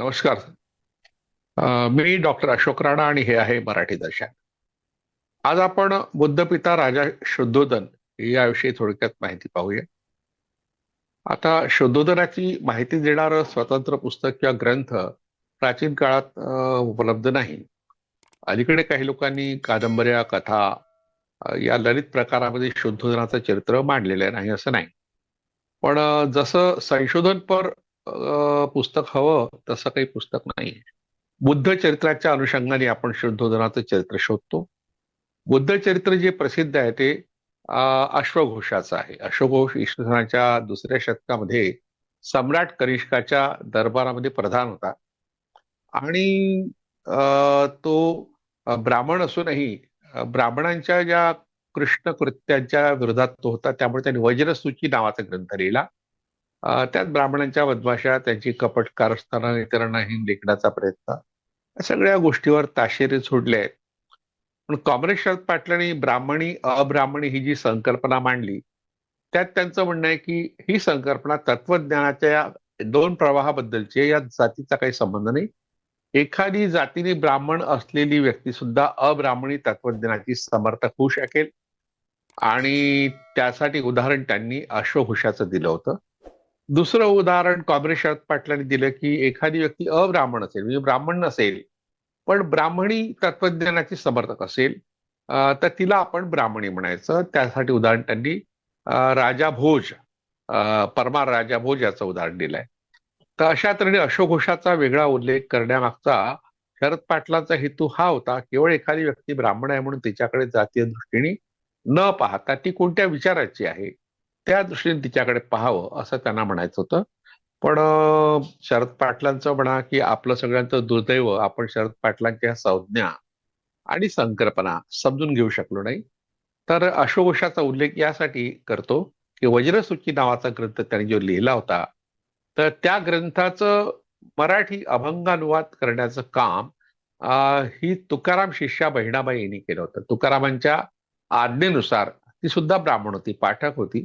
नमस्कार. मी डॉक्टर अशोक राणा आणि हे आहे मराठी दर्शन. आज आपण बुद्धपिता राजा शुद्धोदन याविषयी थोडक्यात माहिती पाहूया. आता शुद्धोदनाची माहिती देणारं स्वतंत्र पुस्तक किंवा ग्रंथ प्राचीन काळात उपलब्ध नाही. अलीकडे काही लोकांनी कादंबऱ्या कथा या ललित प्रकारामध्ये शुद्धोदनाचं चरित्र मांडलेलं नाही असं नाही. पण जसं संशोधनपर पुस्तक हवं तसं काही पुस्तक नाही बुद्ध चरित्राच्या अनुषंगाने आपण शुद्धोधनाचं चरित्र शोधतो. बुद्ध चरित्र जे प्रसिद्ध आहे ते अश्वघोषाचं आहे. अश्वघोष इसवी दुसऱ्या शतकामध्ये सम्राट कनिष्काच्या दरबारामध्ये प्रधान होता. आणि तो ब्राह्मण असूनही ब्राह्मणांच्या ज्या कृष्ण कृत्यांच्या विरोधात तो होता त्यामुळे त्यांनी वज्रसूची नावाचा ग्रंथ लिहिला. त्यात ब्राह्मणांच्या बदमाशा त्यांची कपट कारस्थाना इतरांनाही लेखण्याचा प्रयत्न. या सगळ्या गोष्टीवर ताशेरे सोडले आहेत. पण काँग्रेस शरद पाटलांनी ब्राह्मणी अब्राह्मणी ही जी संकल्पना मांडली त्यात त्यांचं म्हणणं आहे की ही संकल्पना तत्वज्ञानाच्या या दोन प्रवाहाबद्दलची या जातीचा काही संबंध नाही. एखादी जातीने ब्राह्मण असलेली व्यक्ती सुद्धा अब्राह्मणी तत्वज्ञानाची समर्थक होऊ शकेल. आणि त्यासाठी उदाहरण त्यांनी अश्वघोषाचं दिलं होतं. दुसरं उदाहरण कॉम्रेड शरद पाटलांनी दिलं की एखादी व्यक्ती अब्राह्मण असेल म्हणजे ब्राह्मण नसेल पण ब्राह्मणी तत्वज्ञानाची समर्थक असेल तर तिला आपण ब्राह्मणी म्हणायचं. त्यासाठी उदाहरण त्यांनी राजा भोज परमार राजा भोज याचं उदाहरण दिलंय. तर अशा तऱ्हेने अशोघोषाचा वेगळा उल्लेख करण्यामागचा शरद पाटलांचा हेतू हा होता केवळ एखादी व्यक्ती ब्राह्मण आहे म्हणून तिच्याकडे जातीय दृष्टीने न पाहता ती कोणत्या विचाराची आहे? त्या दृष्टीने तिच्याकडे पाहावं असं त्यांना म्हणायचं होतं. पण शरद पाटलांचं म्हणा की आपलं सगळ्यांचं दुर्दैव आपण शरद पाटलांच्या संज्ञा आणि संकल्पना समजून घेऊ शकलो नाही. तर अश्वघोषाचा उल्लेख यासाठी करतो की वज्रसूची नावाचा ग्रंथ त्यांनी जो लिहिला होता तर त्या ग्रंथाचं मराठी अभंगानुवाद करण्याचं काम आ, ही तुकाराम शिष्या बहिणाबाई यांनी केलं होतं. तुकारामांच्या आज्ञेनुसार ती सुद्धा ब्राह्मण होती पाठक होती.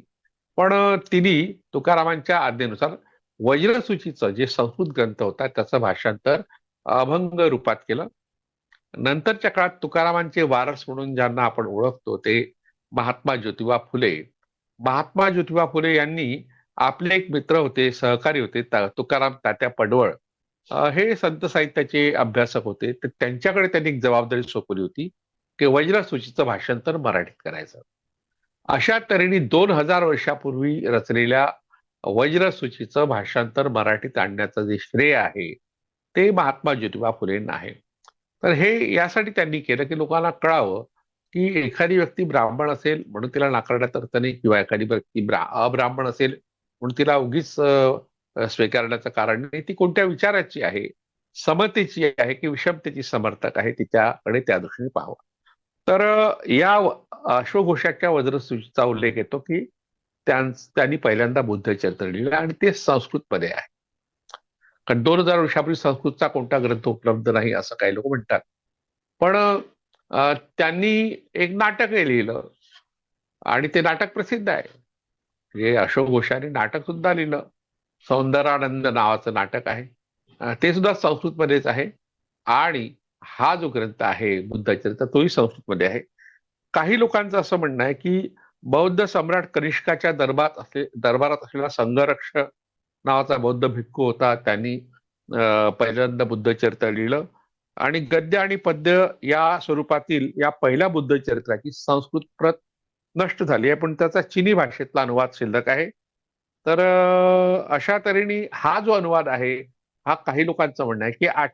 पण तिने तुकारामांच्या आज्ञेनुसार वज्रसूचीचं जे संस्कृत ग्रंथ होता त्याचं भाषांतर अभंग रूपात केलं. नंतरच्या काळात तुकारामांचे वारस म्हणून ज्यांना आपण ओळखतो ते महात्मा ज्योतिबा फुले. महात्मा ज्योतिबा फुले यांनी आपले एक मित्र होते सहकारी होते तुकाराम तात्या पडवळ. हे संत साहित्याचे अभ्यासक होते. तर त्यांच्याकडे त्यांनी एक जबाबदारी सोपवली होती की वज्रसूचीचं भाषांतर मराठीत करायचं. अशा तऱ्हेने दोन हजार वर्षापूर्वी रचलेल्या वज्रसूचीचं भाषांतर मराठीत आणण्याचं जे श्रेय आहे ते महात्मा ज्योतिबा फुलेंना आहे. तर हे यासाठी त्यांनी केलं की लोकांना कळावं की एखादी व्यक्ती ब्राह्मण असेल म्हणून तिला नाकारण्यात अर्थ नाही किंवा एखादी व्यक्ती अब्राह्मण असेल म्हणून तिला उगीच स्वीकारण्याचं कारण नाही. ती कोणत्या विचाराची आहे? समतेची आहे की विषमतेची समर्थक आहे? तिच्याकडे त्या दृष्टीने पाहावं. तर या अश्वघोषाच्या वज्रसूचीचा उल्लेख येतो की त्यांनी पहिल्यांदा बुद्ध चरित्र लिहिलं आणि ते संस्कृतमध्ये आहे. कारण दोन हजार वर्षापूर्वी संस्कृतचा कोणता ग्रंथ उपलब्ध नाही असं काही लोक म्हणतात. पण त्यांनी एक नाटकही लिहिलं. आणि ते नाटक प्रसिद्ध आहे. म्हणजे अशोक घोषाने नाटक सुद्धा लिहिलं. सौंदरानंद नावाचं नाटक आहे. ते सुद्धा संस्कृतमध्येच आहे. आणि हा जो ग्रंथ आहे बुद्धाचरित्र तोही संस्कृतमध्ये आहे. काही लोकांचं असं म्हणणं आहे की बौद्ध सम्राट कनिष्काच्या दरबारात असले दरबारात असलेला संघरक्ष नावाचा बौद्ध भिक्खू होता. त्यांनी पहिल्यांदा बुद्धचरित्र लिहिलं. आणि गद्य आणि पद्य या स्वरूपातील या पहिल्या बुद्धचरित्राची संस्कृत प्रत नष्ट झाली आहे. पण त्याचा चिनी भाषेतला अनुवाद शिल्लक आहे. तर अशा तऱ्हेने हा जो अनुवाद आहे हा काही लोकांचं म्हणणं आहे की आठ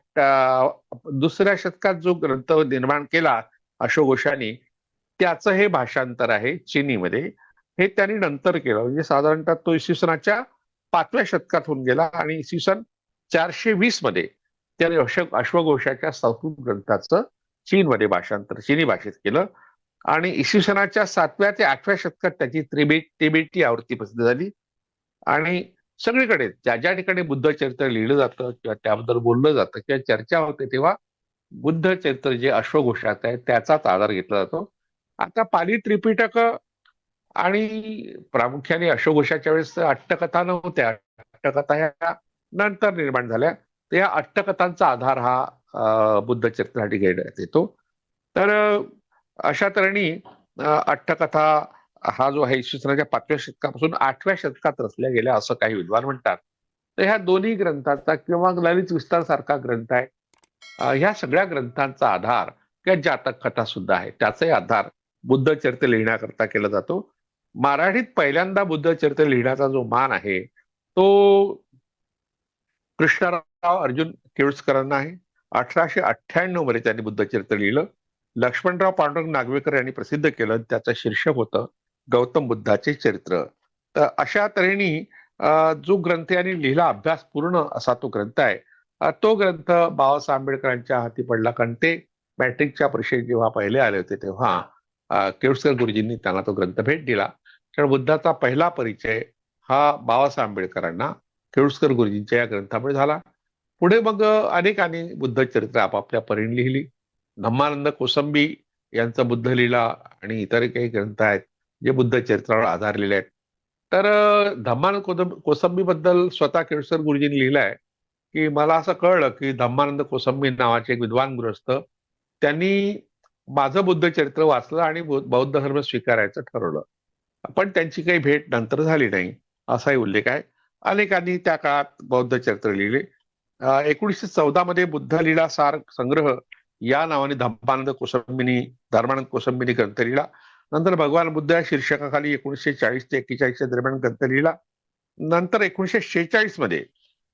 दुसऱ्या शतकात जो ग्रंथ निर्माण केला अशोघोषाने त्याचं हे भाषांतर आहे चिनीमध्ये. हे त्यांनी नंतर केलं. म्हणजे साधारणतः तो इसवी सनाच्या पाचव्या शतकात होऊन गेला आणि इसवी सन चारशे वीसमध्ये त्याने अशोक अश्वघोषाच्या संस्कृत ग्रंथाचं चीनमध्ये भाषांतर चिनी भाषेत केलं. आणि इसवी सनाच्या सातव्या ते आठव्या शतकात त्याची त्रिबेट तिबेटी आवृत्ती प्रसिद्ध झाली. आणि सगळीकडे. ज्या ज्या ठिकाणी बुद्ध चरित्र लिहिलं जातं किंवा त्याबद्दल बोललं जातं किंवा चर्चा होते तेव्हा बुद्ध चरित्र जे अश्वघोषात आहे त्याचाच आधार घेतला जातो. आता पाली त्रिपिटक आणि प्रामुख्याने अश्वघोषाच्या वेळेस अट्टकथा नव्हत्या. अट्टकथा ह्या नंतर निर्माण झाल्या. तर या अट्टकथांचा आधार हा बुद्ध चरित्रासाठी घेण्यात येतो. तर अशा तऱ्हेने अट्टकथा हा जो आहे इसवी सनाच्या पाचव्या शतकापासून आठव्या शतकात रचल्या गेल्या असं काही विद्वान म्हणतात. तर ह्या दोन्ही ग्रंथांचा किंवा ललित विस्तार सारखा ग्रंथ आहे. ह्या सगळ्या ग्रंथांचा आधार किंवा जातक कथा सुद्धा आहे. त्याचाही आधार बुद्ध चरित्र लिहिण्याकरता केला जातो. मराठीत पहिल्यांदा बुद्ध चरित्र लिहिण्याचा जो मान आहे तो कृष्णराव अर्जुन केळुसकरांना आहे. अठराशे अठ्ठ्याण्णवमध्ये त्यांनी बुद्ध चरित्र लिहिलं. लक्ष्मणराव पांडुरंग नागवेकर यांनी प्रसिद्ध केलं. त्याचं शीर्षक होतं गौतम बुद्धाचे चरित्र. तर अशा तऱ्हेने जो ग्रंथ यांनी लिहिला अभ्यास पूर्ण असा तो ग्रंथ आहे. तो ग्रंथ बाबासाहेब आंबेडकरांच्या हाती पडला. कारण ते मॅट्रिकच्या परीक्षेत जेव्हा पहिले आले होते तेव्हा केळुसकर गुरुजींनी त्यांना तो ग्रंथ भेट दिला. कारण बुद्धाचा पहिला परिचय हा बाबासाहेब आंबेडकरांना केळुसकर गुरुजींच्या या ग्रंथामुळे झाला. पुढे मग अनेकांनी बुद्ध चरित्र आपापल्या परीने लिहिली. धम्मानंद कोसंबी यांचा बुद्ध लिहिला आणि इतर काही ग्रंथ आहेत. जे बुद्ध चरित्रावर आधारलेले आहेत. तर धम्मान कोसंबी बद्दल कोसंबीबद्दल स्वतः केळसर गुरुजींनी लिहिलंय की मला असं कळलं की धम्मानंद कोसंबी नावाचे एक विद्वान गृहस्थ त्यांनी माझं बुद्ध चरित्र वाचलं आणि बौद्ध धर्म स्वीकारायचं ठरवलं. पण त्यांची काही भेट नंतर झाली नाही असाही उल्लेख आहे. अनेकांनी त्या काळात बौद्ध चरित्र लिहिले. एकोणीसशे चौदा मध्ये बुद्ध लीला सार संग्रह या नावाने धम्मानंद कोसंबीनी धर्मानंद कोसंबीनी ग्रंथ लिहिला. नंतर भगवान बुद्ध या शीर्षकाखाली एकोणीसशे चाळीस ते एक्केचाळीसच्या दरम्यान ग्रंथ लिहिला. नंतर एकोणीसशे शेहेचाळीसमध्ये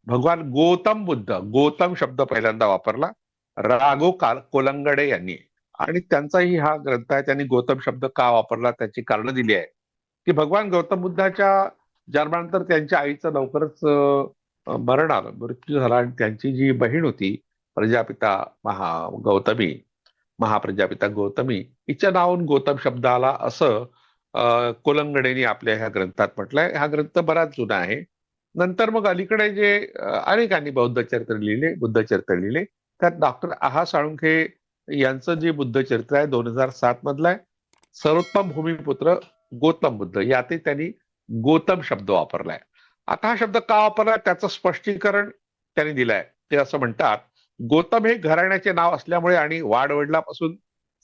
भगवान गौतम बुद्ध गौतम शब्द पहिल्यांदा वापरला राघो काल कोलंगडे यांनी. आणि त्यांचाही हा ग्रंथ आहे त्यांनी गौतम शब्द का वापरला त्याची कारणं दिली आहे की भगवान गौतम बुद्धाच्या जन्मानंतर त्यांच्या आईचं लवकरच मरण आलं मृत्यू झाला आणि त्यांची जी बहीण होती प्रजापिता महा गौतमी महाप्रजापिता गौतमी. हिच्या नावून गौतम शब्द आला असं अ, कोलंगडेनी आपल्या ह्या ग्रंथात म्हटलंय. हा ग्रंथ बराच जुना आहे. नंतर मग अलीकडे जे अनेकांनी बौद्ध चरित्र लिहिले बुद्ध चरित्र लिहिले. त्यात डॉक्टर आहा साळुंखे यांचं जे बुद्ध चरित्र आहे दोन हजार सात मधलं आहे. सर्वोत्तम भूमिपुत्र गौतम बुद्ध. यातही त्यांनी गौतम शब्द वापरलाय. आता हा शब्द का वापरला? त्याचं स्पष्टीकरण त्यांनी दिलंय. ते असं म्हणतात गौतम हे घराण्याचे नाव असल्यामुळे आणि वाडवडिलापासून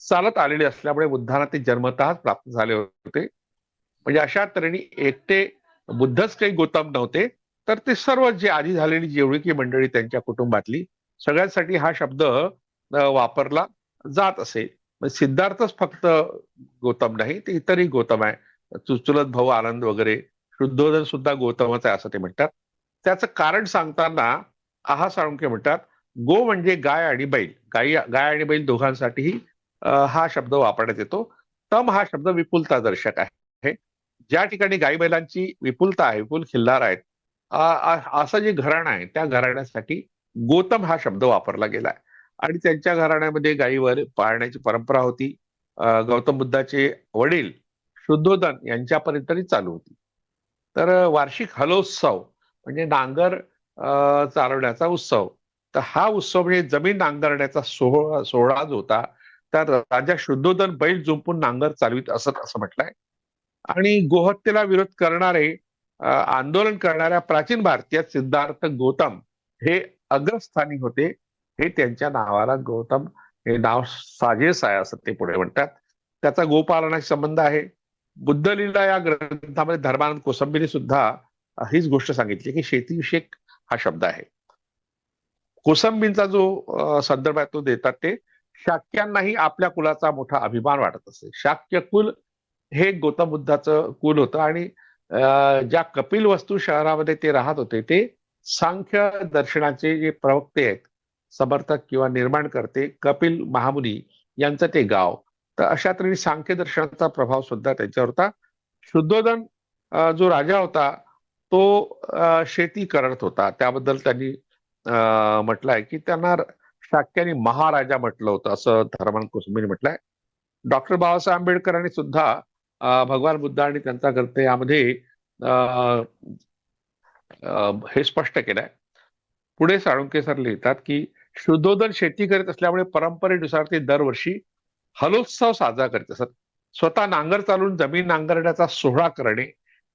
चालत आलेले असल्यामुळे बुद्धांना ते जन्मतःच प्राप्त झाले होते. म्हणजे अशा तऱ्हेने एकटे बुद्धच काही गौतम नव्हते तर ते सर्व जे आधी झालेली जेवढी मंडळी त्यांच्या कुटुंबातली सगळ्यांसाठी हा शब्द वापरला जात असे. सिद्धार्थच फक्त गौतम नाही ते इतरही गौतम आहे. चुचुलत भाऊ आनंद वगैरे शुद्धोधन सुद्धा गौतमच आहे असं ते म्हणतात. त्याचं कारण सांगताना आहा साळुंके म्हणतात गो म्हणजे गाय आणि बैल. गाई गाय आणि बैल दोघांसाठीही हा शब्द वापरण्यात येतो. तम हा शब्द विपुलता दर्शक आहे. ज्या ठिकाणी गाई बैलांची विपुलता आहे विपुल खिल्लार आहेत असं जे घराणं आहे त्या घराण्यासाठी गौतम हा शब्द वापरला गेलाय आणि त्यांच्या घराण्यामध्ये गायीवर पाळण्याची परंपरा होती. गौतम बुद्धाचे वडील शुद्धोधन यांच्यापर्यंत चालू होती. तर वार्षिक हलोत्सव म्हणजे नांगर चालवण्याचा उत्सव तर हा उत्सव म्हणजे जमीन नांगरण्याचा सोहळा सोहळा जो होता तर राजा शुद्धोधन बैल जुंपून नांगर चालवित असत असं म्हटलंय. आणि गोहत्येला विरोध करणारे आंदोलन करणाऱ्या प्राचीन भारतीय सिद्धार्थ गौतम हे अग्रस्थानी होते. हे त्यांच्या नावाला गौतम हे नाव साजेस आहे असं ते पुढे म्हणतात. त्याचा गोपालनाशी संबंध आहे. बुद्धलीला या ग्रंथामध्ये धर्मानंद कोसंबीने सुद्धा हीच गोष्ट सांगितली की शेतीविषयक हा शब्द आहे. कोसंबींचा जो संदर्भ आहे तो देतात ते शाक्यांनाही आपल्या कुलाचा मोठा अभिमान वाटत असे. शाक्य कुल हे गौतम बुद्धाचं कुल होतं आणि ज्या कपिल वस्तू शहरामध्ये ते राहत होते ते सांख्य दर्शनाचे जे प्रवक्ते आहेत समर्थक किंवा निर्माण करते कपिल महामुनी यांचं ते गाव. तर अशा तऱ्हेने सांख्य दर्शनाचा प्रभाव सुद्धा त्यांच्यावर होता. शुद्धोधन जो राजा होता तो शेती करत होता. त्याबद्दल त्यांनी अ, म्हटलंय की त्यांना शाक्याने महाराजा म्हटलं होतं असं धर्मान कुसुमीने म्हटलंय. डॉक्टर बाबासाहेब आंबेडकरांनी सुद्धा भगवान बुद्ध आणि त्यांचा ग्रंथ यामध्ये हे स्पष्ट केलंय. पुढे साळुंके सर लिहितात की शुद्धोधन शेती करीत असल्यामुळे परंपरेनुसार ते दरवर्षी हलोत्सव साजरा करीत असत. स्वतः नांगर चालून जमीन नांगरण्याचा सोहळा करणे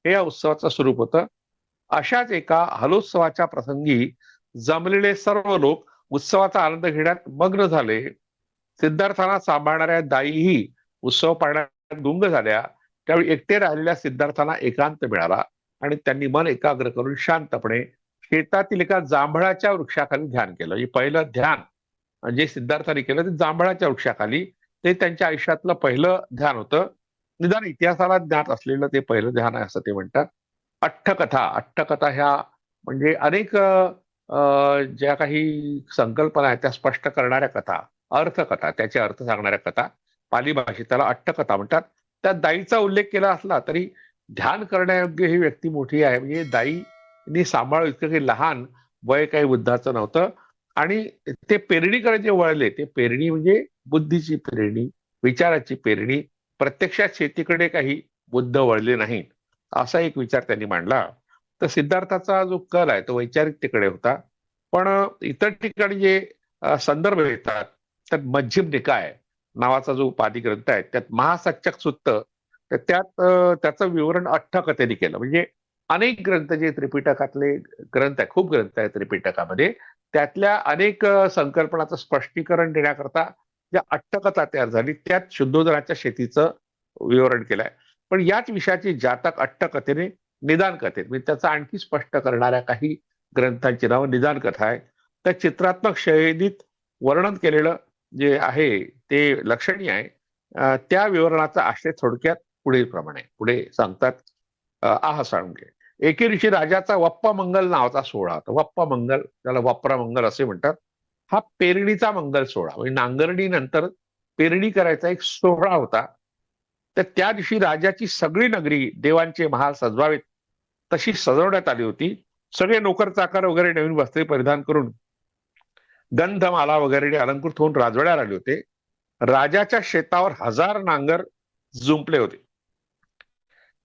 हे या उत्सवाचं स्वरूप होतं. अशाच एका हलोत्सवाच्या प्रसंगी जमलेले सर्व लोक उत्सवाचा आनंद घेण्यात मग्न झाले. सिद्धार्थाला सांभाळणाऱ्या दाईही उत्सव पाळण्यात गुंग झाल्या. त्यावेळी एकटे राहिलेल्या सिद्धार्थांना एकांत मिळाला आणि त्यांनी मन एकाग्र करून शांतपणे शेतातील एका जांभळाच्या वृक्षाखाली ध्यान केलं. हे पहिलं ध्यान जे सिद्धार्थाने केलं ते जांभळाच्या वृक्षाखाली ते त्यांच्या आयुष्यातलं पहिलं ध्यान होतं. निदान इतिहासाला ज्ञात असलेलं ते पहिलं ध्यान आहे असं ते म्हणतात. अठ्ठकथा. अठ्ठकथा ह्या म्हणजे अनेक ज्या काही संकल्पना आहेत त्या स्पष्ट करणाऱ्या कथा अर्थकथा त्याचे अर्थ सांगणाऱ्या कथा पाली भाषेत त्याला अट्टकथा म्हणतात. त्या दाईचा उल्लेख केला असला तरी ध्यान करण्यायोग्य ही व्यक्ती मोठी आहे. म्हणजे दाईनी सांभाळ इतकं काही लहान वय काही बुद्धाचं नव्हतं. आणि ते पेरणीकडे जे वळले. ते पेरणी म्हणजे बुद्धीची पेरणी विचाराची पेरणी. प्रत्यक्षात शेतीकडे काही बुद्ध वळले नाहीत. असा एक विचार त्यांनी मांडला. तर सिद्धार्थाचा जो कल आहे तो वैचारिकतेकडे होता. पण इतर ठिकाणी जे संदर्भ येतात त्यात मध्यम निकाय नावाचा जो उपाधी ग्रंथ आहे त्यात महासच्चक सुत्त तर त्यात त्याचं विवरण अठ्ठकथेने केलं. म्हणजे अनेक ग्रंथ जे त्रिपिटकातले ग्रंथ आहे खूप ग्रंथ आहे त्रिपिटकामध्ये त्यातल्या अनेक संकल्पनाचं स्पष्टीकरण देण्याकरता ज्या अट्टकथा तयार झाली त्यात शुद्धोदराच्या शेतीचं विवरण केलंय. पण याच विषयाची जातक अट्टकथेने निदान कथेत म्हणजे त्याचं आणखी स्पष्ट करणाऱ्या काही ग्रंथांची नाव निदान कथा आहे. त्या चित्रात्मक शैलीत वर्णन केलेलं जे आहे ते लक्षणीय आहे. त्या विवरणाचा आश्रय थोडक्यात पुढील प्रमाणे पुढे सांगतात. आह साळुंगे एके राजाचा वप्पा मंगल नावाचा सोहळा होता. वप्पा मंगल त्याला वप्रा मंगल असे म्हणतात. हा पेरणीचा मंगल सोहळा म्हणजे नांगरणी नंतर पेरणी करायचा एक सोहळा होता. तर त्या दिवशी राजाची सगळी नगरी देवांचे महाल सजवावेत. तशी सजवण्यात आली होती. सगळे नोकर चाकर वगैरे नवीन वस्त्रे परिधान करून गंधमाला वगैरे अलंकृत होऊन राजवाड्याला आले होते. राजाच्या शेतावर हजार नांगर जुंपले होते.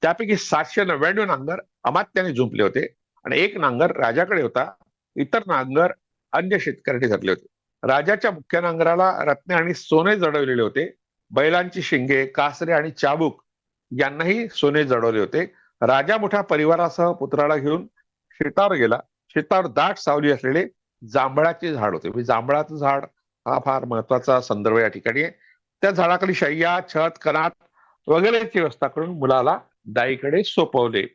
त्यापैकी सातशे नव्याण्णव नांगर अमात्याने जुंपले होते आणि एक नांगर राजाकडे होता. इतर नांगर अन्य शेतकऱ्यांनी धरले होते. राजाच्या मुख्य नांगराला रत्ने आणि सोने जडवलेले होते. बैलांची शिंगे कासरे आणि चाबूक यांनाही सोने जडवले होते. राजा मोठ्या परिवारासह पुत्राला घेऊन शेतावर गेला. शेतावर दाट सावली असलेले जांभळाचे झाड होते. म्हणजे जांभळाचं झाड हा फार महत्त्वाचा संदर्भ या ठिकाणी आहे. त्या झाडाखाली शय्या छत कनात वगैरेची व्यवस्था करून मुलाला दाईकडे सोपवले.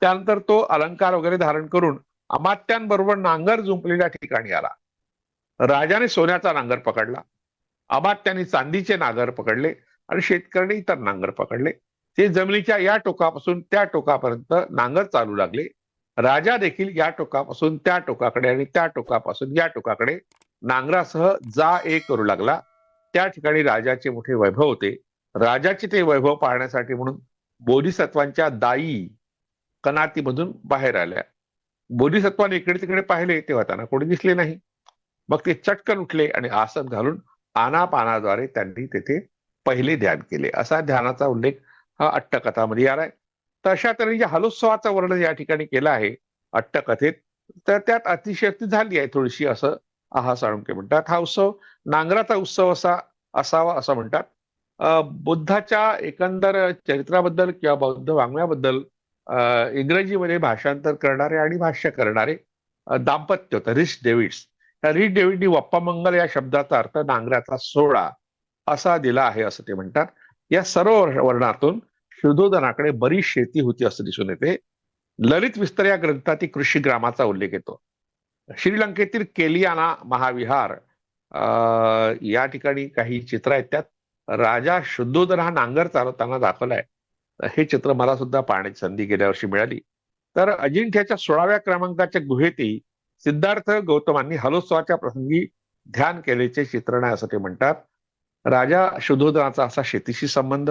त्यानंतर तो अलंकार वगैरे धारण करून अमात्यांबरोबर नांगर जुंपलेल्या ठिकाणी आला. राजाने सोन्याचा नांगर पकडला. अमात्याने चांदीचे नांगर पकडले आणि शेतकऱ्यांनी इतर नांगर पकडले. ते जमिनीच्या या टोकापासून त्या टोकापर्यंत नांगर चालू लागले. राजा देखील या टोकापासून त्या टोकाकडे आणि त्या टोकापासून या टोकाकडे नांगरासह जा एक करू लागला. त्या ठिकाणी राजाचे मोठे वैभव होते. राजाचे ते वैभव पाहण्यासाठी म्हणून बोधिसत्वांच्या दाई कनातीमधून बाहेर आल्या. बोधिसत्वाने इकडे तिकडे पाहिले तेव्हा त्यांना कोणी दिसले नाही. मग ते चटकन उठले आणि आसन घालून आनापानाद्वारे त्यांनी तेथे पहिले ध्यान केले. असा ध्यानाचा उल्लेख हा अट्टकथामध्ये आलाय. तर अशा तऱ्हेने हलोत्सवाचं वर्णन या ठिकाणी केलं आहे अट्टकथेत तर त्यात अतिशयोक्ती झाली आहे थोडीशी असं आहा साळुंके म्हणतात. हा उत्सव नांगराचा उत्सव असा असावा असं म्हणतात. बुद्धाच्या एकंदर चरित्राबद्दल किंवा बौद्ध वाङ्मयाबद्दल इंग्रजीमध्ये भाषांतर करणारे आणि भाष्य करणारे दाम्पत्य होतं रिच डेव्हिड्स. त्या रिच डेव्हिडनी वप्पा मंगल या शब्दाचा अर्थ नांगराचा सोहळा असा दिला आहे असं ते म्हणतात. या सर्व वर्णातून शुद्धोधनाकडे बरीच शेती होती असं दिसून येते. ललित विस्तर या ग्रंथातील कृषी ग्रामाचा उल्लेख येतो. श्रीलंकेतील केलियाना महाविहार या ठिकाणी काही चित्र आहेत. त्यात राजा शुद्धोधन हा नांगर चालवताना दाखवलाय. हे चित्र मला सुद्धा पाहण्याची संधी गेल्या वर्षी मिळाली. तर अजिंठ्याच्या सोळाव्या क्रमांकाच्या गुहेतही सिद्धार्थ गौतमांनी हलोत्सवाच्या प्रसंगी ध्यान केल्याचे चित्रण आहे असं ते म्हणतात. राजा शुद्धोधनाचा असा शेतीशी संबंध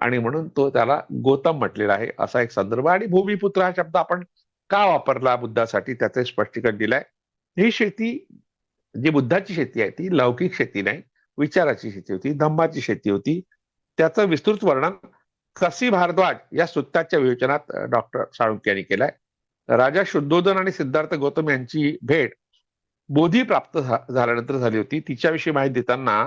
आणि म्हणून तो त्याला गौतम म्हटलेला आहे असा एक संदर्भ. आणि भूमिपुत्र हा शब्द आपण का वापरला बुद्धासाठी त्याचे स्पष्टीकरण दिलंय. ही शेती जी बुद्धाची शेती आहे ती लौकिक शेती नाही विचाराची शेती होती धम्माची शेती होती. त्याचं विस्तृत वर्णन कसी भारद्वाज या सुत्ताच्या विवेचनात डॉक्टर साळुंके यांनी केलाय. राजा शुद्धोधन आणि सिद्धार्थ गौतम यांची भेट बोधी प्राप्त झाल्यानंतर झाली होती. तिच्याविषयी माहिती देताना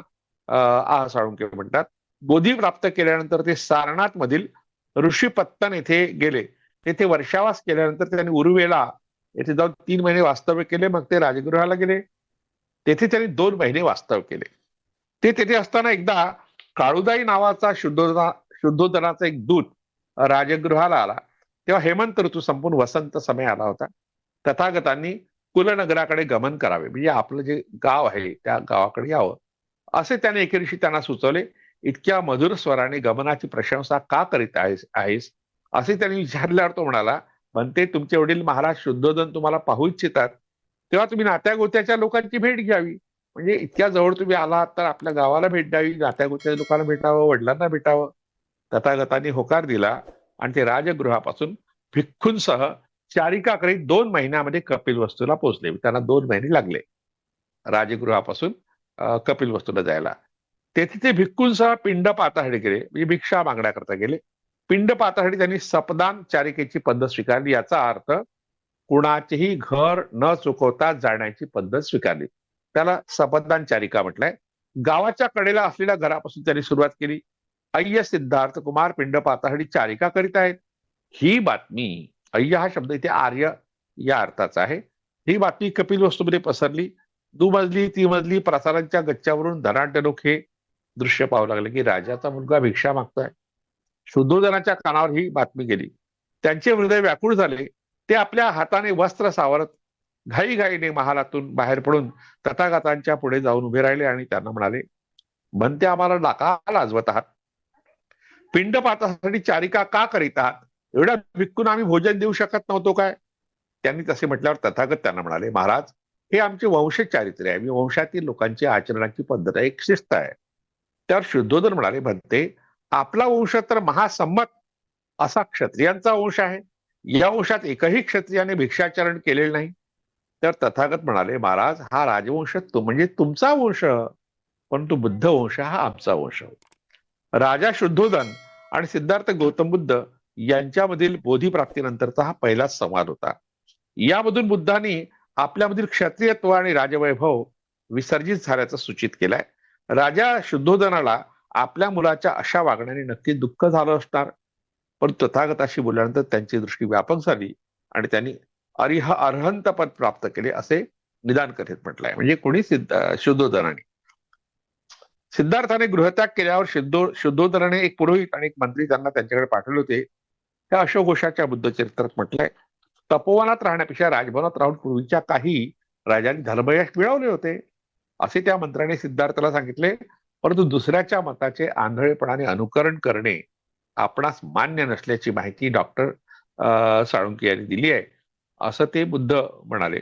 आ साळुंके म्हणतात बोधी प्राप्त केल्यानंतर ते सारनाथ मधील ऋषीपत्तन येथे गेले. तेथे वर्षावास केल्यानंतर त्यांनी उर्वेला येथे जाऊन तीन महिने वास्तव्य केले मग ते राजगृहाला गेले. तेथे त्यांनी दोन महिने वास्तव्य केले. ते तेथे असताना एकदा काळुदाई नावाचा शुद्धोदना शुद्धोदनाचा एक दूत राजगृहाला आला. तेव्हा हेमंत ऋतू संपून वसंत समय आला होता. तथागतांनी कुलनगराकडे गमन करावे. म्हणजे आपलं जे गाव आहे त्या गावाकडे यावं. असे त्याने एके दिवशी त्यांना सुचवले. इतक्या मधुर स्वराने गमनाची प्रशंसा का करीत आहेस आहेस? असे त्यांनी विचारल्यावर तो म्हणाला म्हणते तुमचे वडील महाराज शुद्धोधन तुम्हाला पाहू इच्छितात. तेव्हा तुम्ही नात्या गोत्याच्या लोकांची भेट घ्यावी. म्हणजे इतक्या जवळ तुम्ही आलात तर आपल्या गावाला भेट द्यावी नात्या लोकांना भेटावं वडिलांना भेटावं. तथागतांनी होकार दिला आणि ते राजगृहापासून भिक्खूंसह चारिकाकडे दोन महिन्यामध्ये कपिल वस्तूला पोहोचले. त्यांना दोन महिने लागले. राजगृहापासून कपिल वस्तूला जायला. तेथे ते भिक्खूंसह पिंड पाताहडी गेले. म्हणजे भिक्षा मागण्याकरता गेले. पिंड पातासाठी त्यांनी सपदान चारिकेची पद्धत स्वीकारली. याचा अर्थ कुणाचेही घर न चुकवता जाण्याची पद्धत स्वीकारली. त्याला सपदान चारिका म्हटलंय. गावाच्या कडेला असलेल्या घरापासून त्यांनी सुरुवात केली. अय्य सिद्धार्थ कुमार पिंड पाताहडी चारिका करीत आहेत. ही बातमी अय्य हा शब्द इथे आर्य या अर्थाचा आहे. ही बातमी कपिल वस्तूमध्ये पसरली. दुमजली ती मजली प्रसारांच्या गच्च्यावरून धनाढ्य लोक हे दृश्य पाहू लागले की राजाचा मुलगा भिक्षा मागतोय. शुद्धोदनाच्या कानावर ही बातमी गेली. त्यांचे हृदय व्याकुळ झाले. ते आपल्या हाताने वस्त्र सावरत घाईघाईने महालातून बाहेर पडून तथागतांच्या पुढे जाऊन उभे राहिले आणि त्यांना म्हणाले म्हणते आम्हाला नाका लाजवत आहात. पिंडपातासाठी चारिका का करीत आहात? एवढ्या विकून आम्ही भोजन देऊ शकत नव्हतो काय? त्यांनी तसे म्हटल्यावर तथागत त्यांना म्हणाले महाराज हे आमचे वंश चारित्र्य आहे. मी वंशातील लोकांची आचरणाची पद्धत आहे. एक शिस्त आहे. त्यावर शुद्धोदन म्हणाले म्हणते आपला वंश तर महासंमत असा क्षत्रियांचा वंश आहे. या वंशात एकही क्षत्रियाने भिक्षाचरण केलेले नाही. तर तथागत म्हणाले महाराज हा राजवंश म्हणजे तुमचा वंश परंतु बुद्ध वंश हा आमचा वंश. राजा शुद्धोदन आणि सिद्धार्थ गौतम बुद्ध यांच्यामधील बोधीप्राप्तीनंतरचा हा पहिलाच संवाद होता. यामधून बुद्धांनी आपल्यामधील क्षत्रियत्व आणि राजवैभव विसर्जित झाल्याचं सूचित केलंय. राजा शुद्धोदनाला आपल्या मुलाच्या अशा वागण्याने नक्की दुःख झालं असणार. पण तथागताशी बोलल्यानंतर त्यांची दृष्टी व्यापक झाली आणि त्यांनी अरिह अर्हंत पद प्राप्त केले असे निदान करीत म्हटलंय. म्हणजे कोणी सिद्ध शुद्धोदनाने. सिद्धार्थाने गृहत्याग केल्यावर शुद्धो शुद्धोदनाने एक पुरोहित आणि एक मंत्री त्यांना त्यांच्याकडे पाठवले होते. त्या अशोघोषाच्या बुद्धचरित्रात म्हटलंय तपोवनात राहण्यापेक्षा राजभवनात राहून पूर्वीच्या काही राजांनी धर्मयश मिळवले होते. असे त्या मंत्र्याने सिद्धार्थाला सांगितले परंतु दुसऱ्याच्या मताचे आंधळेपणाने अनुकरण करणे आपणास मान्य नसल्याची माहिती डॉक्टर साळुंकी यांनी दिली आहे. असं ते बुद्ध म्हणाले.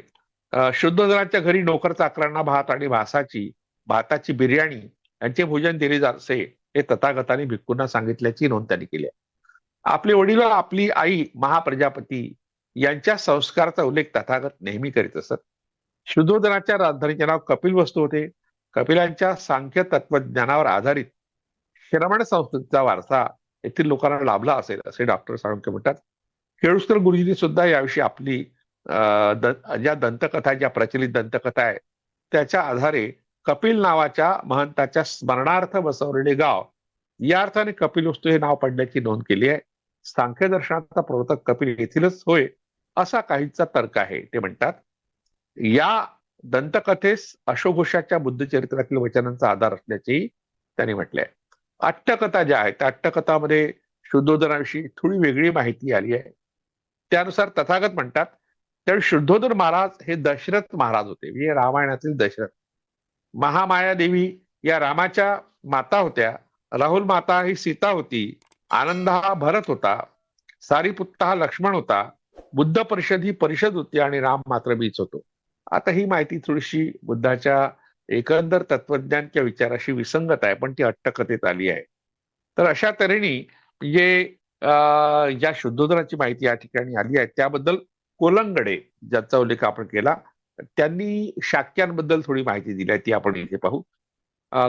शुद्धोदराच्या घरी नोकर चाकरांना भात आणि भासाची भाताची बिर्याणी यांचे भोजन दिले जाते हे तथागताने भिक्कूंना सांगितल्याची नोंद त्यांनी केली आहे. आपले वडील आपली आई महाप्रजापती यांच्या संस्काराचा उल्लेख तथागत नेहमी करीत असत. शुद्धोधनाच्या राजधानीचे नाव कपिल वस्तू होते. कपिलांच्या सांख्य तत्वज्ञानावर आधारित श्रमण संस्कृतीचा वारसा येथील लोकांना लाभला असेल असे डॉक्टर साळुंके म्हणतात. केळुस्कर गुरुजींनी सुद्धा याविषयी आपली ज्या दंतकथा ज्या प्रचलित दंतकथा आहे त्याच्या आधारे कपिल नावाच्या महंताच्या स्मरणार्थ बसवलेले गाव या अर्थाने कपिल वस्तू हे नाव पडण्याची नोंद केली आहे. सांख्य दर्शनाचा प्रवर्तक कपिल येथीलच होय असा काहींचा तर्क आहे ते म्हणतात. या दंतकथेस अशोघोषाच्या बुद्धचरित्रातील वचनांचा आधार असल्याचेही त्यांनी म्हटले आहे अट्टकथा ज्या आहेत त्या अट्टकथामध्ये शुद्धोदनाविषयी थोडी वेगळी माहिती आली आहे. त्यानुसार तथागत म्हणतात त्यावेळी शुद्धोदन महाराज हे दशरथ महाराज होते. म्हणजे रामायणातील दशरथ. महामाया देवी या रामाच्या माता होत्या. राहुल माता ही सीता होती. आनंद हा भरत होता. सारीपुत्ता हा लक्ष्मण होता. बुद्ध परिषद ही परिषद होती आणि राम मात्र बीच होतो. आता ही माहिती थोडीशी बुद्धाच्या एकंदर तत्वज्ञान किंवा विचाराशी विसंगत आहे पण ती अट्टकथेत आली आहे. तर अशा तऱ्हेने म्हणजे ज्या शुद्धोदराची माहिती या ठिकाणी आली आहे त्याबद्दल कोलंगडे ज्याचा उल्लेख आपण केला त्यांनी शाक्यांबद्दल थोडी माहिती दिली आहे ती आपण इथे पाहू.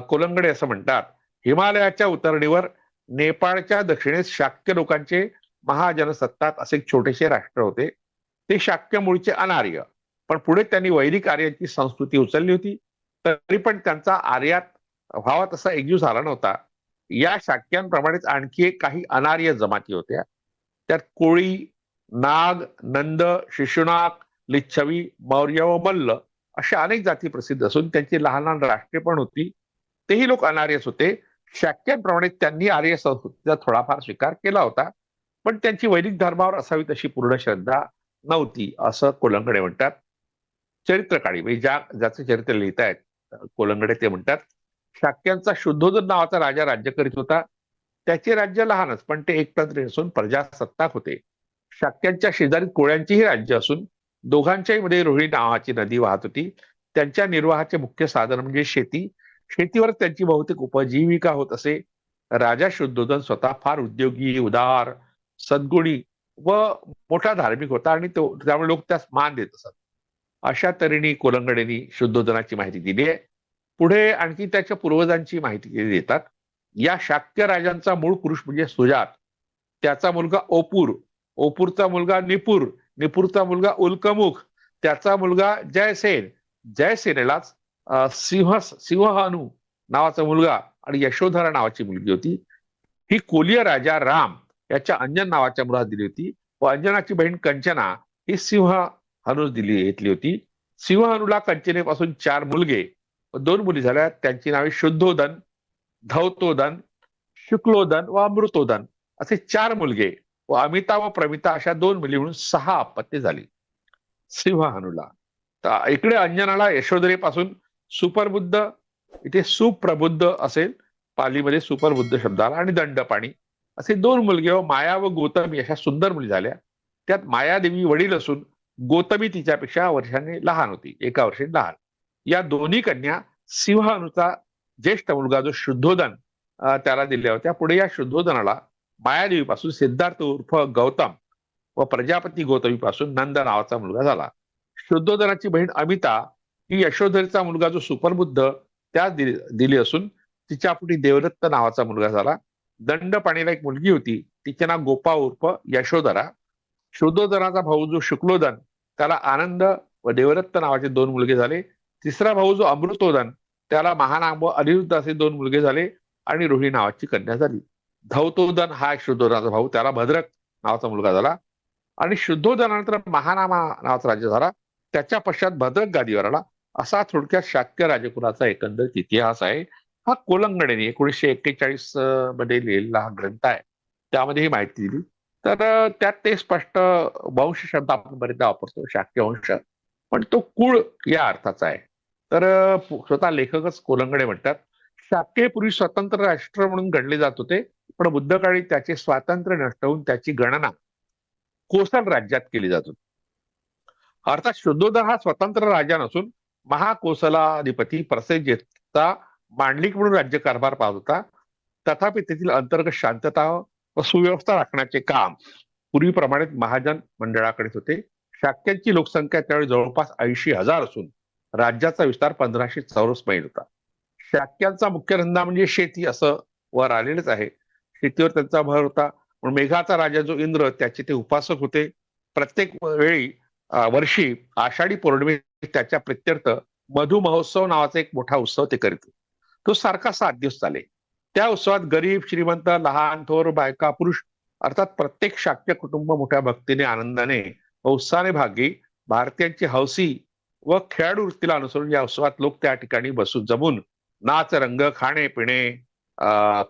कोलंगडे असं म्हणतात हिमालयाच्या उतरणीवर नेपाळच्या दक्षिणेस शाक्य लोकांचे महाजनसत्तात असे छोटेसे राष्ट्र होते. ते शाक्य मूळचे अनार्य. पण पुढे त्यांनी वैदिक आर्यांची संस्कृती उचलली होती. तरी पण त्यांचा आर्यात व्हावा तसा एकजीव झाला नव्हता. या शाक्यांप्रमाणेच आणखी काही अनार्य जमाती होत्या. त्यात कोळी नाग नंद शिशुनाग लिच्छवी मौर्य व मल्ल अशा अनेक जाती प्रसिद्ध असून त्यांची लहान लहान राष्ट्रे पण होती. तेही लोक अनार्यच होते. शाक्यांप्रमाणे त्यांनी आर्य संस्कृतीचा थोडाफार स्वीकार केला होता. पण त्यांची वैदिक धर्मावर असावी तशी पूर्ण श्रद्धा नव्हती असं कोलंगडे म्हणतात. चरित्रकाळी म्हणजे ज्या ज्याचं चरित्र लिहित आहेत कोलंगडे ते म्हणतात शाक्यांचा शुद्धोदन नावाचा राजा राज्य करीत होता. त्याचे राज्य लहानच पण ते एकतंत्र असून प्रजासत्ताक होते. शाक्यांच्या शेजारी कोळ्यांचीही राज्य असून दोघांच्याही मध्ये रोहिणी नावाची नदी वाहत होती. त्यांच्या निर्वाहाचे मुख्य साधन म्हणजे शेती. शेतीवर त्यांची बहुतेक उपजीविका होत असे. राजा शुद्धोदन स्वतः फार उद्योगी उदार सद्गुणी व मोठा धार्मिक होता आणि तो त्यामुळे लोक त्यास मान देत असत. अशा तऱ्हेने कोलंगडेनी शुद्धोधनाची माहिती दिली आहे. पुढे आणखी त्याच्या पूर्वजांची माहिती देतात. या शाक्य राजांचा मूळ पुरुष म्हणजे सुजात. त्याचा मुलगा ओपूर. ओपूरचा मुलगा निपूर. निपूरचा मुलगा उल्कमुख. त्याचा मुलगा जयसेन. जयसेनेलाच सिंह सिंहहानू नावाचा मुलगा आणि यशोधरा नावाची मुलगी होती. ही कोलिय राजा राम याच्या अंजन नावाच्या मुलात दिली होती व अंजनाची बहीण कंचना ही सिंह हनुज दिली घेतली होती. सिंहहनूला कंचनेपासून चार मुलगे व दोन मुली झाल्या. त्यांची नावे शुद्धोदन धौतोदन शुक्लोदन व अमृतोदन. असे चार मुलगे व अमिता व प्रमिता अशा दोन मुली म्हणून सहा अपत्य झाली. सिंहहनूला तर इकडे अंजनाला यशोधरेपासून सुपरबुद्ध इथे सुप्रबुद्ध असेल. पालीमध्ये सुपरबुद्ध शब्द आला आणि दंडपाणी. असे दोन मुलगे व माया व गौतम अशा सुंदर मुली झाल्या. त्यात मायादेवी वडील असून गौतमी तिच्यापेक्षा वर्षांनी लहान होती एका वर्षाने लहान. या दोन्ही कन्या सिंहानुचा ज्येष्ठ मुलगा जो शुद्धोदन त्याला दिल्या होत्या. पुढे या शुद्धोदनाला मायादेवीपासून सिद्धार्थ उर्फ गौतम व प्रजापती गौतमीपासून नंद नावाचा मुलगा झाला. शुद्धोदनाची बहीण अमिता ही यशोधरीचा मुलगा जो सुपरबुद्ध त्या दिली असून तिच्या पुढे देवदत्त नावाचा मुलगा झाला. दंड पाणीला एक मुलगी होती. तिचे नाव गोपा उर्फ यशोधरा. शुद्धोदनाचा भाऊ जो शुक्लोदन त्याला आनंद व देवदत्त नावाचे दोन मुलगे झाले. तिसरा भाऊ जो अमृतोदन त्याला महानाम व अनिरुद्ध असे दोन मुलगे झाले आणि रोहिणी नावाची कन्या झाली. धौतोदन हा शुद्धोदनाचा भाऊ त्याला भद्रक नावाचा मुलगा झाला. आणि शुद्धोदनानंतर महानामा नावाचा राज्य झाला. त्याच्या पश्चात भद्रक गादीवर आला. असा थोडक्यात शाक्य राजकुलाचा एकंदर इतिहास आहे. हा कोलंगडेने एकोणीसशे एक्केचाळीसमध्ये लिहिलेला हा ग्रंथ आहे. त्यामध्ये ही माहिती दिली. तर त्यात ते स्पष्ट वंश शब्द आपण बरेचदा वापरतो शाक्य वंश पण तो कुळ या अर्थाचा आहे. तर स्वतः लेखकच कोलंगडे म्हणतात शाक्य पूर्वी स्वतंत्र राष्ट्र म्हणून गणले जात होते पण बुद्धकाळी त्याचे स्वातंत्र्य नष्ट होऊन त्याची गणना कोसल राज्यात केली जात होती. अर्थात शुद्धोदर हा स्वतंत्र राजा नसून महाकोसलाधिपती प्रसेजेचा मांडलिक म्हणून राज्यकारभार पाहत होता. तथापि तेथील अंतर्गत शांतता व सुव्यवस्था राखण्याचे काम पूर्वीप्रमाणे महाजन मंडळाकडेच होते. शाक्यांची लोकसंख्या त्यावेळी जवळपास ऐंशी हजार असून राज्याचा विस्तार पंधराशे चौरस मैल होता. शाक्यांचा मुख्य धंदा म्हणजे शेती असं वर आलेलंच आहे. शेतीवर त्यांचा भर होता. पण मेघाचा राजा जो इंद्र त्याचे ते उपासक होते. प्रत्येक वेळी वर्षी आषाढी पौर्णिमे त्याच्या प्रत्यर्थ मधु महोत्सव नावाचा एक मोठा उत्सव ते करीत तो सारखा सात दिवस चाले त्या उत्सवात गरीब श्रीमंत लहान थोर बायका पुरुष अर्थात प्रत्येक शाक्य कुटुंब मोठ्या भक्तीने आनंदाने व उत्साहाने भागी भारतीयांची हौसी व खेळाडू वृत्तीला अनुसरून या उत्सवात लोक त्या ठिकाणी बसून जमून नाच रंग खाणे पिणे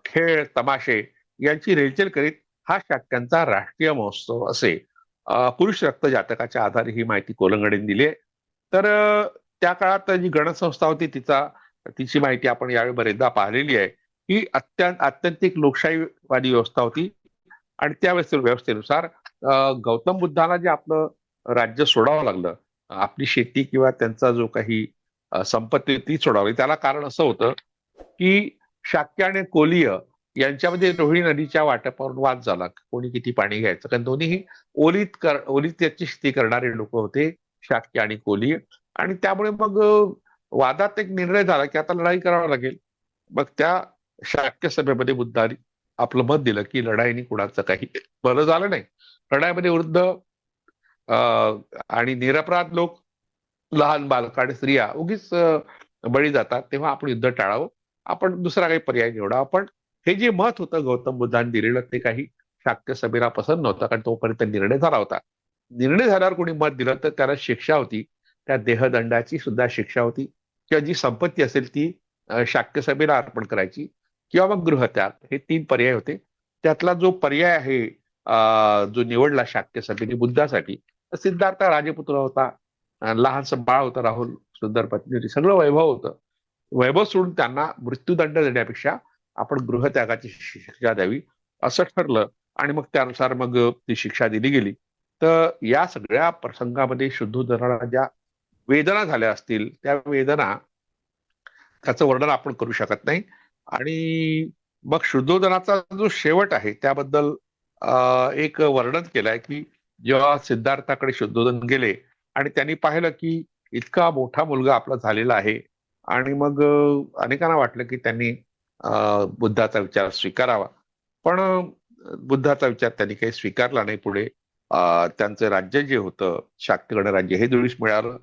खेळ तमाशे यांची रेलचेल करीत हा शाक्यांचा राष्ट्रीय महोत्सव असे पुरुष रक्त जातकाच्या आधारे ही माहिती कोलंगडीने दिली आहे. तर त्या काळात जी गणसंस्था होती तिचा तिची माहिती आपण यावेळी बरेचदा पाहिलेली आहे. ही अत्यंत अत्यंतिक लोकशाहीवादी व्यवस्था होती. आणि त्या व्यवस्थेनुसार गौतम बुद्धाला जे आपलं राज्य सोडावं लागलं आपली शेती किंवा त्यांचा जो काही संपत्ती ती सोडावी. त्याला कारण असं होतं की शाक्य आणि कोलीय यांच्यामध्ये रोहिणी नदीच्या वाटपावरून वाद झाला. कोणी किती पाणी घ्यायचं? कारण दोन्हीही ओलीत कर ओलीत त्याची शेती करणारे लोक होते शाक्य आणि कोलीय. आणि त्यामुळे मग वादात एक निर्णय झाला की आता लढाई करावी लागेल. मग त्या शाक्य सभेमध्ये बुद्धांनी आपलं मत दिलं की लढाईनी कुणाचं काही. बरं झालं नाही. लढाईमध्ये वृद्ध आणि निरपराध लोक लहान बालक आणि स्त्रिया उगीच बळी जातात. तेव्हा आपण युद्ध टाळावं. आपण दुसरा काही पर्याय निवडा पण हे जे मत होतं गौतम बुद्धांनी दिलेलं ते काही शाक्य सभेला पसंत नव्हतं. कारण तोपर्यंत निर्णय झाला होता. निर्णय झाल्यावर कोणी मत दिलं तर त्याला शिक्षा होती. त्या देहदंडाची सुद्धा शिक्षा होती. किंवा जी संपत्ती असेल ती शाक्य सभेला अर्पण करायची. किंवा मग गृहत्याग हे तीन पर्याय होते. त्यातला जो पर्याय आहे जो निवडला शाक्य सभेने बुद्धासाठी सिद्धार्थ राजपुत्र होता. लहानसं बाळ होता राहुल सुंदर पत्नी होती. सगळं वैभव होतं. वैभव सोडून त्यांना मृत्यूदंड देण्यापेक्षा आपण गृहत्यागाची शिक्षा द्यावी असं ठरलं. आणि मग त्यानुसार मग ती शिक्षा दिली गेली. तर या सगळ्या प्रसंगामध्ये शुद्धोधनाला ज्या वेदना झाल्या असतील त्या वेदना त्याचं वर्णन आपण करू शकत नाही. आणि मग शुद्धोधनाचा जो शेवट आहे त्याबद्दल एक वर्णन केलंय की जेव्हा सिद्धार्थाकडे शुद्धोधन गेले आणि त्यांनी पाहिलं की इतका मोठा मुलगा आपला झालेला आहे आणि मग अनेकांना वाटलं की त्यांनी बुद्धाचा विचार स्वीकारावा. पण बुद्धाचा विचार त्यांनी काही स्वीकारला नाही पुढे. त्यांचं राज्य जे होतं शाक्य गणराज्य हे दुरीस मिळालं.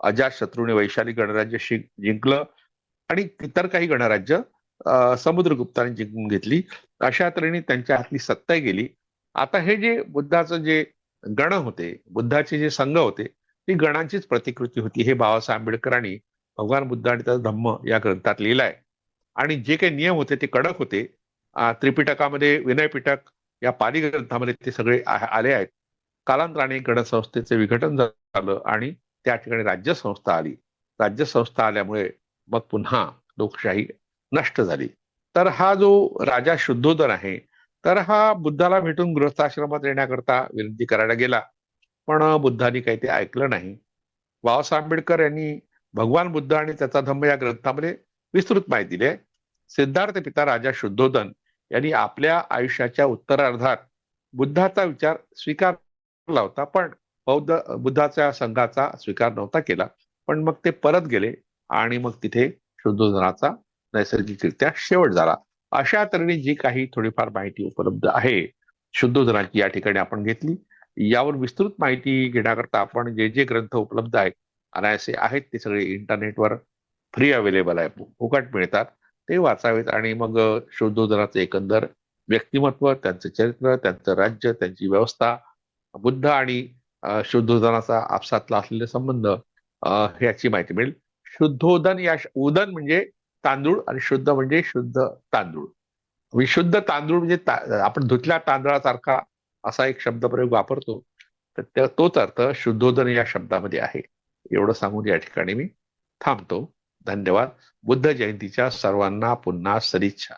अजात शत्रूने वैशाली गणराज्य जिंकलं. आणि इतर काही गणराज्य समुद्रगुप्ताने जिंकून घेतली. अशा तऱ्हेने त्यांच्या हातली सत्ता गेली. आता हे जे बुद्धाचं जे गण होते बुद्धाचे जे संघ होते ती गणांचीच प्रतिकृती होती. हे बाबासाहेब आंबेडकरांनी भगवान बुद्ध आणि त्याचा धम्म या ग्रंथात लिहिलाय. आणि जे काही नियम होते ते कडक होते. त्रिपिटकामध्ये विनयपिटक या पाली ग्रंथामध्ये ते सगळे आले आहेत. कालांतराने गणसंस्थेचे विघटन झालं आणि त्या ठिकाणी राज्यसंस्था आली. राज्यसंस्था आल्यामुळे मग पुन्हा लोकशाही नष्ट झाली. तर हा जो राजा शुद्धोदन आहे तर हा बुद्धाला भेटून गृहस्थाश्रमात येण्याकरता विनंती करायला गेला. पण बुद्धाने काही ते ऐकलं नाही. बाबासाहेब आंबेडकर यांनी भगवान बुद्ध आणि त्याचा धम्म या ग्रंथामध्ये विस्तृत माहिती दिली आहे. सिद्धार्थ पिता राजा शुद्धोदन यांनी आपल्या आयुष्याच्या उत्तरार्धात बुद्धाचा विचार स्वीकारला होता पण बौद्ध बुद्धाच्या संघाचा स्वीकार नव्हता केला. पण मग ते परत गेले आणि मग तिथे शुद्धोधनाचा नैसर्गिकरित्या शेवट झाला. अशा तऱ्हेने जी काही थोडीफार माहिती उपलब्ध आहे शुद्धोधनाची या ठिकाणी आपण घेतली. यावर विस्तृत माहिती घेण्याकरता आपण जे जे ग्रंथ उपलब्ध आहेत अनायसे आहेत ते सगळे इंटरनेटवर फ्री अवेलेबल आहे. फुकट मिळतात. ते वाचावेत आणि मग शुद्धोधनाचं एकंदर व्यक्तिमत्व त्यांचं चरित्र त्यांचं राज्य त्यांची व्यवस्था बुद्ध आणि शुद्धोधनाचा आपसातला असलेले संबंध ह्याची माहिती मिळेल. शुद्धोदन या उदन म्हणजे तांदूळ आणि शुद्ध म्हणजे शुद्ध तांदूळ. विशुद्ध तांदूळ म्हणजे आपण धुतल्या तांदळासारखा असा एक शब्दप्रयोग वापरतो. तर तोच अर्थ शुद्धोदन या शब्दामध्ये आहे. एवढं सांगून या ठिकाणी मी थांबतो. धन्यवाद. बुद्ध जयंतीच्या सर्वांना पुन्हा सदिच्छा.